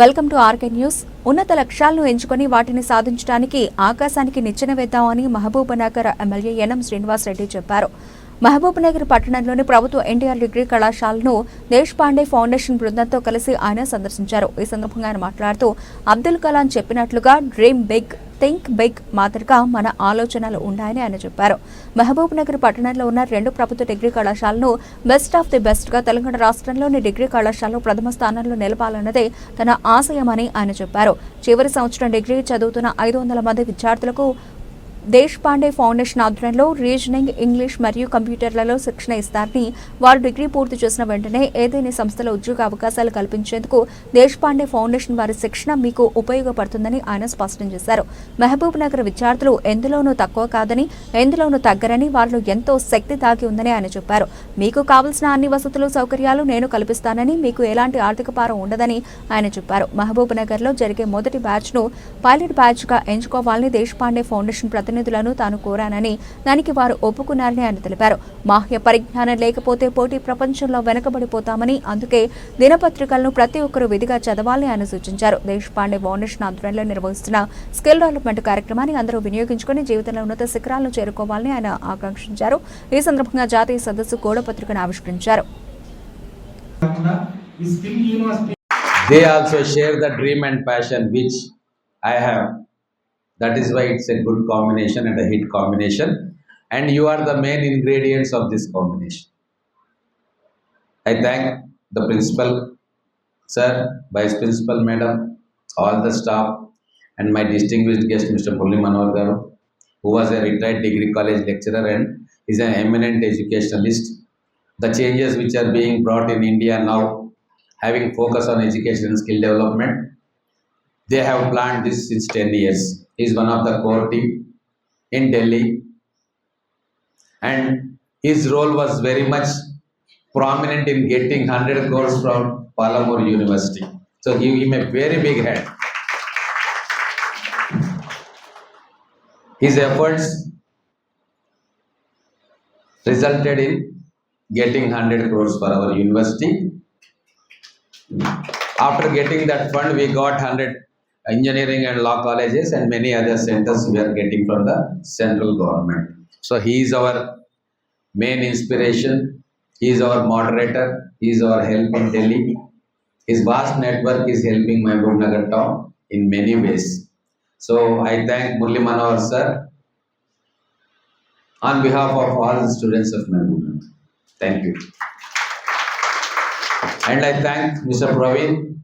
Welcome to RK news. ఉన్నత లక్ష్యాలను ఎంచుకుని వాటిని సాధించడానికి ఆకాశానికి నిచ్చెన వేద్దామని Mahbubnagar MLA N M Srinivas Reddy చెప్పారు. మహబూబ్నగర్ పట్టణంలోని ప్రభుత్వ ఎన్టీఆర్ డిగ్రీ కళాశాలను దేశపాండే ఫౌండేషన్ బృందంతో కలిసి ఆయన సందర్శించారు. ఈ సందర్భంగా ఆయన మాట్లాడుతూ అబ్దుల్ కలాం చెప్పినట్లుగా డ్రీమ్ బిగ్ థింక్ బిగ్ మాదిరిగా మన ఆలోచనలు ఉన్నాయని ఆయన చెప్పారు. మహబూబ్ నగర్ పట్టణంలో ఉన్న రెండు ప్రభుత్వ డిగ్రీ కళాశాలను బెస్ట్ ఆఫ్ ది బెస్ట్గా తెలంగాణ రాష్ట్రంలోని డిగ్రీ కళాశాలలో ప్రథమ స్థానంలో నిలపాలన్నదే తన ఆశయమని ఆయన చెప్పారు. చివరి సంవత్సరం డిగ్రీ చదువుతున్న ఐదు వందల మంది విద్యార్థులకు దేశ్ పాండే ఫౌండేషన్ ఆధ్వర్యంలో రీజనింగ్ ఇంగ్లీష్ మరియు కంప్యూటర్లలో శిక్షణ ఇస్తారని వారు డిగ్రీ పూర్తి చేసిన వెంటనే ఏదైనా సంస్థలో ఉద్యోగ అవకాశాలు కల్పించేందుకు దేశ్ పాండే ఫౌండేషన్ వారి శిక్షణ మీకు ఉపయోగపడుతుందని ఆయన స్పష్టం చేశారు. మహబూబ్ నగర్ విద్యార్థులు ఎందులోనూ తక్కువ కాదని ఎందులోనూ తగ్గరని వారిలో ఎంతో శక్తి దాగి ఉందని ఆయన చెప్పారు. మీకు కావలసిన అన్ని వసతులు సౌకర్యాలు నేను కల్పిస్తానని మీకు ఎలాంటి ఆర్థిక భారం ఉండదని ఆయన చెప్పారు. మహబూబ్ నగర్లో జరిగే మొదటి బ్యాచ్ను పైలట్ బ్యాచ్గా ఎంచుకోవాలని దేశ్ పాండే ఫౌండేషన్ ప్రతినిధులను తాను కోరానని దానికి వారు ఒప్పుకున్నారని ఆయన తెలిపారు. బాహ్య పరిజ్ఞానం లేకపోతే పోటీ ప్రపంచంలో వెనకబడిపోతామని అందుకే దినపత్రికలను ప్రతి ఒక్కరూ విధిగా చదవాలని ఆయన సూచించారు. దేశ్ పాండే ఫౌండేషన్ ఆధ్వర్యంలో నిర్వహిస్తున్న స్కిల్ డెవలప్మెంట్ కార్యక్రమాన్ని అందరూ వినియోగించుకుని జీవితంలో ఉన్నత శిఖరాలను చేరుకోవాలని ఆయన ఆకాంక్షించారు. ఈ సందర్భంగా జాతీయ సదస్సు గోడపత్రికను ఆవిష్కరించారు. they also share the dream and passion which I have. That is why it's a good combination and a hit combination. And you are the main ingredients of this combination. I thank the principal, sir, vice principal, madam, all the staff, and my distinguished guest, Mr. Pulli Manohar who was a retired degree college lecturer and is an eminent educationalist. The changes which are being brought in India now having focus on education and skill development. They have planned this since 10 years. He is one of the core team in Delhi. And his role was very much prominent in getting 100 crores from Palamur University. So give him a very big hand. His efforts resulted in getting 100 crores for our university after getting that fund, we got 100 engineering and law colleges and many other centers we are getting from the central government. So he is our main inspiration. He is our moderator. He is our help in Delhi. His vast network is helping Mahbub Nagar town in many ways. So I thank Murli Manohar sir on behalf of all the students of Nagar. Thank you. And I thank Mr. Praveen,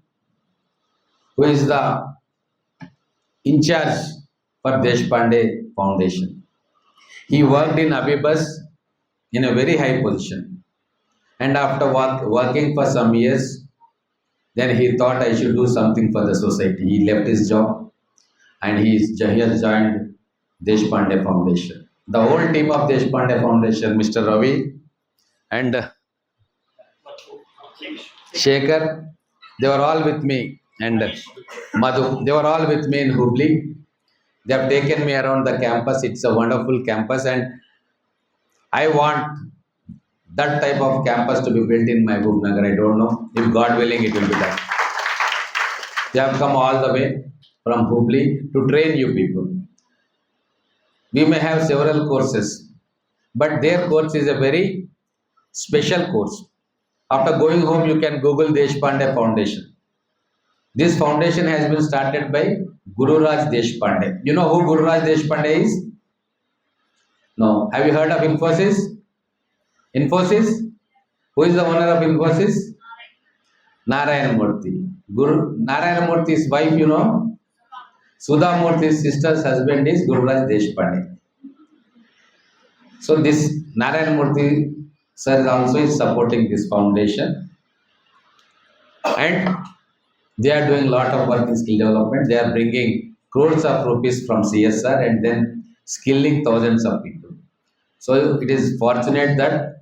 who is the in charge for Deshpande Foundation. He worked in Abibus in a very high position. And after work, working for some years, then he thought I should do something for the society. He left his job and he, is- he has joined Deshpande Foundation. The whole team of Deshpande Foundation, Mr. Ravi and Shekhar, they were all with me, and Madhu, they were all with me in Hubli. They have taken me around the campus. It's a wonderful campus, and I want that type of campus to be built in Mahbub Nagar. I don't know if God willing, it will be done. They have come all the way from Hubli to train you people. We may have several courses, but their course is a very special course. After going home, you can Google Deshpande Foundation. This foundation has been started by Guru Raj Deshpande. You know who Guru Raj Deshpande is? No. Have you heard of Infosys? Infosys? Who is the owner of Infosys? Narayana Murthy. Guru Narayana Murthy's wife, you know? Sudha Murthy's sister's husband is Guru Raj Deshpande. So this Narayan Murthy sir also is supporting this foundation. And they are doing a lot of work in skill development. They are bringing crores of rupees from CSR and then skilling thousands of people. So it is fortunate that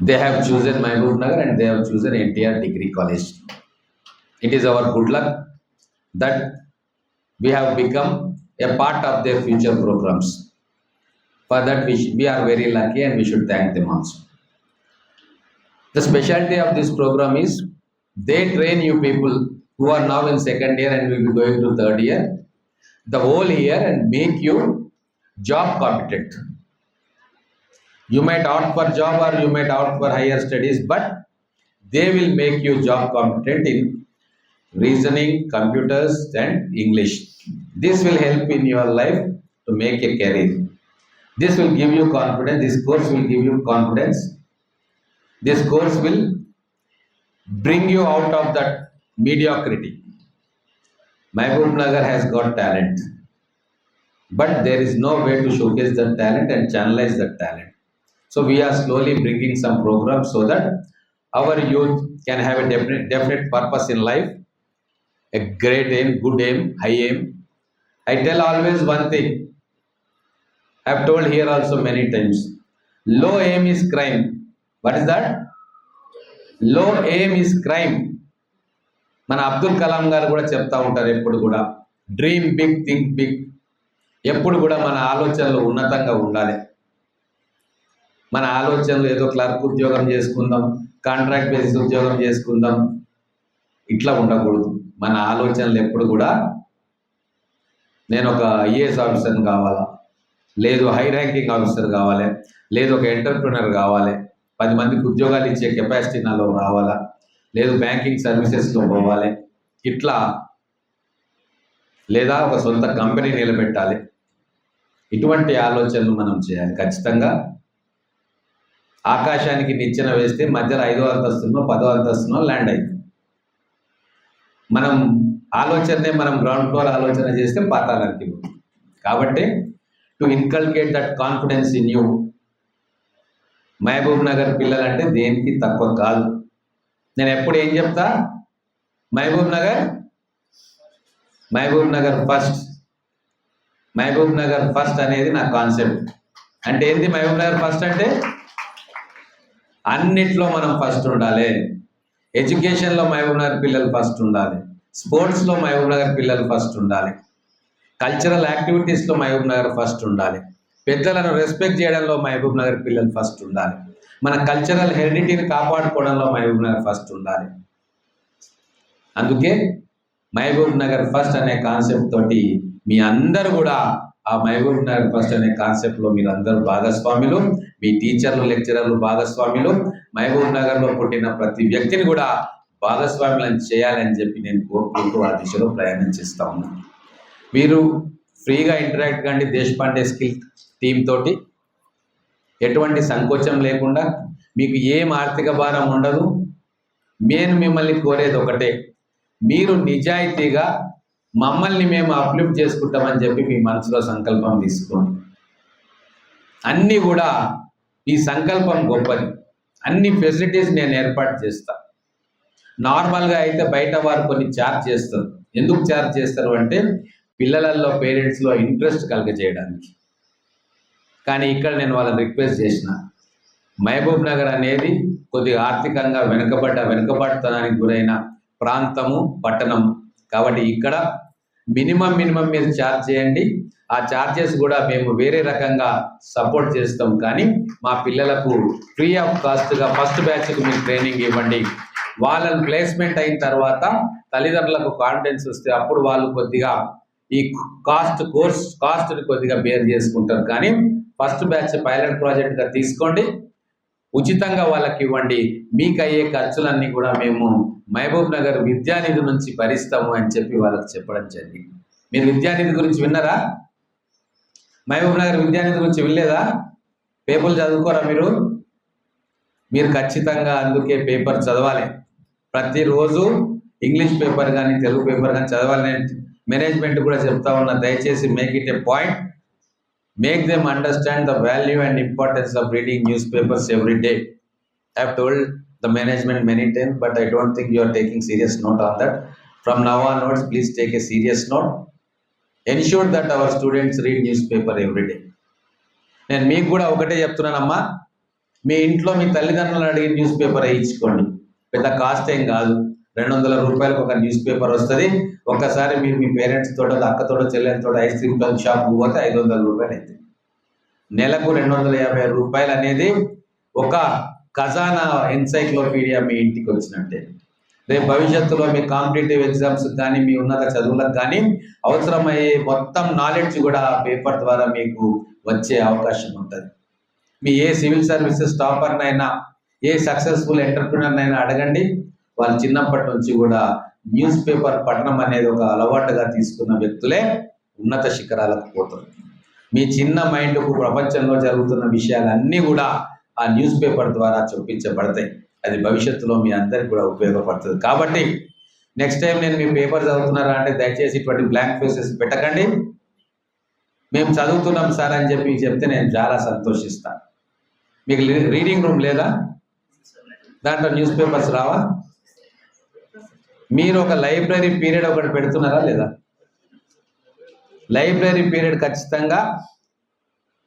they have chosen Mahbub Nagar and they have chosen NTR Degree College. It is our good luck that we have become a part of their future programs. For that, we, we are very lucky and we should thank them also. The specialty of this program is they train you people who are now in second year and will be going to third year. The whole year and make you job competent. You might opt for job or you might opt for higher studies but they will make you job competent in reasoning computers and english. This will help in your life to make a career. This will give you confidence. This course will give you confidence. This course will bring you out of that mediocrity Mahbub Nagar has got talent, but there is no way to showcase that talent and channelize that talent. So we are slowly bringing some programs so that our youth can have a definite, definite purpose in life, a great aim, good aim, high aim. I tell always one thing. I have told here also many times. Low aim is crime. What is that? Low aim is crime మన అబ్దుల్ కలాం గారు కూడా చెప్తా ఉంటారు ఎప్పుడు కూడా. Dream big think big ఎప్పుడు కూడా మన ఆలోచనలు ఉన్నతంగా ఉండాలి. మన ఆలోచనలు ఏదో క్లర్క్ ఉద్యోగం చేసుకుందాం కాంట్రాక్ట్ బేసిస్ ఉద్యోగం చేసుకుందాం. ఇట్లా ఉండకూడదు. మన ఆలోచనలు ఎప్పుడు కూడా నేను ఒక ఐఏఎస్ ఆఫీసర్ కావాలా? లేదు హై ర్యాంకింగ్ ఆఫీసర్ కావాలి. లేదు ఒక ఎంటర్ప్రినర్ కావాలి. పది మందికి ఉద్యోగాలు ఇచ్చే కెపాసిటీ నాలో రావాలా? లేదు బ్యాంకింగ్ సర్వీసెస్లో పోవాలి. ఇట్లా లేదా ఒక సొంత కంపెనీ నిలబెట్టాలి. ఇటువంటి ఆలోచనలు మనం చేయాలి. ఖచ్చితంగా ఆకాశానికి నిచ్చెన వేస్తే మధ్యలో ఐదో అంతస్తునో పదో అంతస్తునో ల్యాండ్ అయింది మనం ఆలోచననే మనం గ్రౌండ్ ఫ్లోర్ ఆలోచన చేస్తే పాతాళానికి కాబట్టి to inculcate that confidence in you Mahbubnagar పిల్లలంటే దేనికి తక్కువ కాదు. నేను ఎప్పుడు ఏం చెప్తా? మహబూబ్ నగర్ మహబూబ్ నగర్ ఫస్ట్ మహబూబ్ నగర్ ఫస్ట్ అనేది నా కాన్సెప్ట్ అంటే ఏంటి మహబూబ్ నగర్ ఫస్ట్ అంటే? అన్నిట్లో మనం ఫస్ట్ ఉండాలి. ఎడ్యుకేషన్లో మహబూబ్ నగర్ పిల్లలు ఫస్ట్ ఉండాలి. స్పోర్ట్స్లో మహబూబ్ నగర్ పిల్లలు ఫస్ట్ ఉండాలి. కల్చరల్ యాక్టివిటీస్లో మహబూబ్ నగర్ ఫస్ట్ ఉండాలి. పెద్దలను రెస్పెక్ట్ చేయడంలో మహబూబ్ నగర్ పిల్లలు ఫస్ట్ ఉండాలి. మన కల్చరల్ హెరిడిటీని కాపాడుకోవడంలో మహబూబ్ నగర్ ఫస్ట్ ఉండాలి. అందుకే మహబూబ్ నగర్ ఫస్ట్ అనే కాన్సెప్ట్ తోటి మీ అందరూ కూడా ఆ మహబూబ్ నగర్ ఫస్ట్ అనే కాన్సెప్ట్లో మీరు అందరూ భాగస్వాములు మీ టీచర్లు లెక్చరర్లు భాగస్వాములు మహబూబ్ నగర్లో పుట్టిన ప్రతి వ్యక్తిని కూడా భాగస్వాములను చేయాలని చెప్పి నేను కోరుకుంటూ ఆ దిశలో ప్రయాణం చేస్తా ఉన్నాను మీరు ఫ్రీగా ఇంటరాక్ట్ కండి దేశపాండే స్కిల్ టీమ్ తోటి ఎటువంటి సంకోచం లేకుండా మీకు ఏం ఆర్థిక భారం ఉండదు. నేను మిమ్మల్ని కోరేది ఒకటే మీరు నిజాయితీగా మమ్మల్ని మేము అప్లిఫ్ట్ చేసుకుంటామని చెప్పి మీ మనసులో సంకల్పం తీసుకోండి. అన్నీ కూడా ఈ సంకల్పం గొప్పది. అన్ని ఫెసిలిటీస్ నేను ఏర్పాటు చేస్తా. నార్మల్గా అయితే బయట వారు కొన్ని ఛార్జ్ చేస్తారు. ఎందుకు ఛార్జ్ చేస్తారు అంటే పిల్లలలో పేరెంట్స్లో ఇంట్రెస్ట్ కలగజేయడానికి. కానీ ఇక్కడ నేను వాళ్ళని రిక్వెస్ట్ చేసిన. మహబూబ్ నగర్ అనేది కొద్దిగా ఆర్థికంగా వెనుకబడ్డ వెనుకబడతనానికి గురైన ప్రాంతము పట్టణం. కాబట్టి ఇక్కడ మినిమం మినిమం మీరు ఛార్జ్ చేయండి. ఆ ఛార్జెస్ కూడా మేము వేరే రకంగా సపోర్ట్ చేస్తాం. కానీ మా పిల్లలకు ఫ్రీ ఆఫ్ కాస్ట్గా ఫస్ట్ బ్యాచ్కి మీరు ట్రైనింగ్ ఇవ్వండి. వాళ్ళని ప్లేస్మెంట్ అయిన తర్వాత తల్లిదండ్రులకు కాన్ఫిడెన్స్ వస్తే అప్పుడు వాళ్ళు కొద్దిగా ఈ కాస్ట్ కోర్స్ కాస్ట్ని కొద్దిగా బేర్ చేసుకుంటారు. కానీ ఫస్ట్ బ్యాచ్ పైలట్ ప్రాజెక్ట్గా తీసుకోండి. ఉచితంగా వాళ్ళకి ఇవ్వండి. మీకు అయ్యే ఖర్చులన్నీ కూడా మేము మహబూబ్ నగర్ విద్యానిధి నుంచి భరిస్తాము అని చెప్పి వాళ్ళకి చెప్పడం జరిగింది. మీరు విద్యానిధి గురించి విన్నారా? మహబూబ్ నగర్ విద్యానిధి గురించి వినలేదా? పేపర్లు చదువుకోరా మీరు? మీరు ఖచ్చితంగా అందుకే పేపర్ చదవాలి. ప్రతిరోజు ఇంగ్లీష్ పేపర్ కానీ తెలుగు పేపర్ కానీ చదవాలి. మేనేజ్మెంట్ కూడా చెప్తా ఉన్నా దయచేసి make it a point make them understand the value and importance of reading newspapers every day I told the management many time but I don't think you're taking serious note on that from now on notes please take a serious note ensure that our students read newspaper every day నేను మీకు కూడా ఒకటే చెప్తున్నానమ్మా. మీ ఇంట్లో మీ తల్లిదండ్రులు అడిగి news paper వేయించుకోండి పెద్ద cost ఏం కాదు. రెండు వందల రూపాయలకు ఒక న్యూస్ పేపర్ వస్తుంది. ఒక్కసారి మీరు మీ పేరెంట్స్ తోట అక్కతోట చెల్లెలతో ఐస్ క్రీమ్ కల్ షాప్ పోతే ఐదు వందల రూపాయలు అవుతుంది నెలకు రెండు వందల యాభై రూపాయలు అనేది ఒక ఖజానా ఎన్సైక్లోపీడియా మీ ఇంటికి వచ్చినట్టే. రేపు భవిష్యత్తులో మీ కాంపిటేటివ్ ఎగ్జామ్స్ కానీ మీ ఉన్నత చదువులకు కానీ అవసరమయ్యే మొత్తం నాలెడ్జ్ కూడా పేపర్ ద్వారా మీకు వచ్చే అవకాశం ఉంటుంది. మీ ఏ సివిల్ సర్వీసెస్ టాపర్నైనా ఏ సక్సెస్ఫుల్ ఎంటర్ప్రినర్నైనా అడగండి. వాళ్ళు చిన్నప్పటి నుంచి కూడా న్యూస్ పేపర్ పఠనం అనేది ఒక అలవాటుగా తీసుకున్న వ్యక్తులే ఉన్నత శిఖరాలకు పోతారు. మీ చిన్న మైండ్కు ప్రపంచంలో జరుగుతున్న విషయాలన్నీ కూడా ఆ న్యూస్ పేపర్ ద్వారా చూపించబడతాయి అది భవిష్యత్తులో మీ అందరికి కూడా ఉపయోగపడుతుంది. కాబట్టి నెక్స్ట్ టైం నేను మీ పేపర్ చదువుతున్నారా అంటే దయచేసి ఇటువంటి బ్లాంక్ ఫేసెస్ పెట్టకండి. మేము చదువుతున్నాం సార్ అని చెప్పి చెప్తే నేను చాలా సంతోషిస్తాను. మీకు రీడింగ్ రూమ్ లేదా? దాంట్లో న్యూస్ పేపర్స్ రావా? మీరు ఒక లైబ్రరీ పీరియడ్ ఒకటి పెడుతున్నారా లేదా? లైబ్రరీ పీరియడ్ ఖచ్చితంగా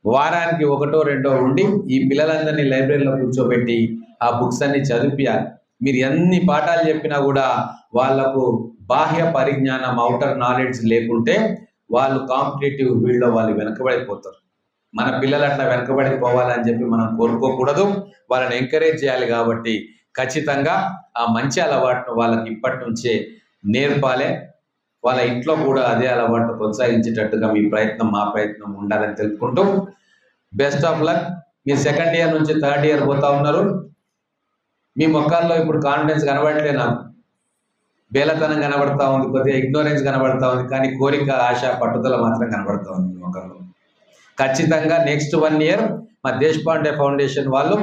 వారానికి ఒకటో రెండో ఉండి ఈ పిల్లలందరినీ లైబ్రరీలో కూర్చోబెట్టి ఆ బుక్స్ అన్ని చదివిపియాలి. మీరు ఎన్ని పాఠాలు చెప్పినా కూడా వాళ్ళకు బాహ్య పరిజ్ఞానం అవుటర్ నాలెడ్జ్ లేకుంటే వాళ్ళు కాంపిటేటివ్ ఫీల్డ్లో వాళ్ళు వెనకబడిపోతారు. మన పిల్లలు అట్లా వెనకబడిపోవాలని చెప్పి మనం కోరుకోకూడదు. వాళ్ళని ఎంకరేజ్ చేయాలి కాబట్టి ఖచ్చితంగా ఆ మంచి అలవాటును వాళ్ళకి ఇప్పటి నుంచే నేర్పాలి. వాళ్ళ ఇంట్లో కూడా అదే అలవాటు కొనసాగించేటట్టుగా మీ ప్రయత్నం మా ప్రయత్నం ఉండాలని తెలుపుకుంటూ బెస్ట్ ఆఫ్ లక్. మీరు సెకండ్ ఇయర్ నుంచి థర్డ్ ఇయర్ పోతా ఉన్నారు. మీ మొక్కల్లో ఇప్పుడు కాన్ఫిడెన్స్ కనబడట్లే నాకు. బేలతనం కనబడతా ఉంది కొద్దిగా ఇగ్నోరెన్స్ కనబడతా ఉంది కానీ కోరిక ఆశ పట్టుదల మాత్రం కనబడతా ఉంది మీ మొక్కల్లో ఖచ్చితంగా నెక్స్ట్ వన్ ఇయర్ మా దేశపాండే ఫౌండేషన్ వాళ్ళు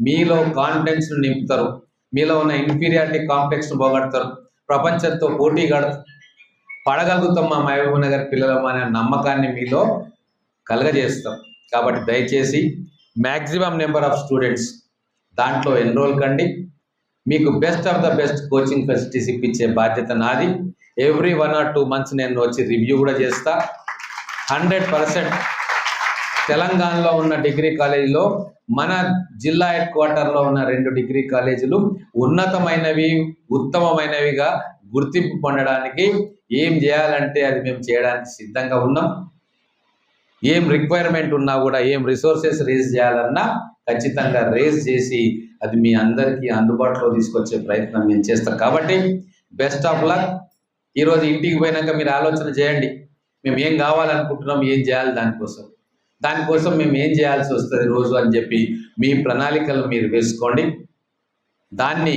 మీలో కాన్ఫిడెన్స్ నింపుతారు. మీలో ఉన్న ఇన్ఫీరియారిటీ కాంప్లెక్స్ పోగొడతారు. ప్రపంచంతో పోటీ పడగలుగుతాం మా మహబూబ్ నగర్ పిల్లలం అనే నమ్మకాన్ని మీలో కలగజేస్తాం. కాబట్టి దయచేసి మ్యాక్సిమం నెంబర్ ఆఫ్ స్టూడెంట్స్ దాంట్లో ఎన్రోల్ కండి. మీకు best of the best coaching facilities ఇప్పించే బాధ్యత నాది. Every one or two months నేను వచ్చి రివ్యూ కూడా చేస్తా. హండ్రెడ్ పర్సెంట్ తెలంగాణలో ఉన్న డిగ్రీ కాలేజీలో మన జిల్లా హెడ్ క్వార్టర్లో ఉన్న రెండు డిగ్రీ కాలేజీలు ఉన్నతమైనవి ఉత్తమమైనవిగా గుర్తింపు పొందడానికి ఏం చేయాలంటే అది మేము చేయడానికి సిద్ధంగా ఉన్నాం. ఏం రిక్వైర్మెంట్ ఉన్నా కూడా ఏం రిసోర్సెస్ రేజ్ చేయాలన్నా ఖచ్చితంగా రేజ్ చేసి అది మీ అందరికీ అందుబాటులో తీసుకొచ్చే ప్రయత్నం మేము చేస్తాం. కాబట్టి బెస్ట్ ఆఫ్ లక్ ఈరోజు ఇంటికి పోయినాక మీరు ఆలోచన చేయండి. మేము ఏం కావాలనుకుంటున్నాం ఏం చేయాలి దానికోసం. దానికోసం మేము ఏం చేయాల్సి వస్తుంది రోజు అని చెప్పి మీ ప్రణాళికలు మీరు వేసుకోండి. దాన్ని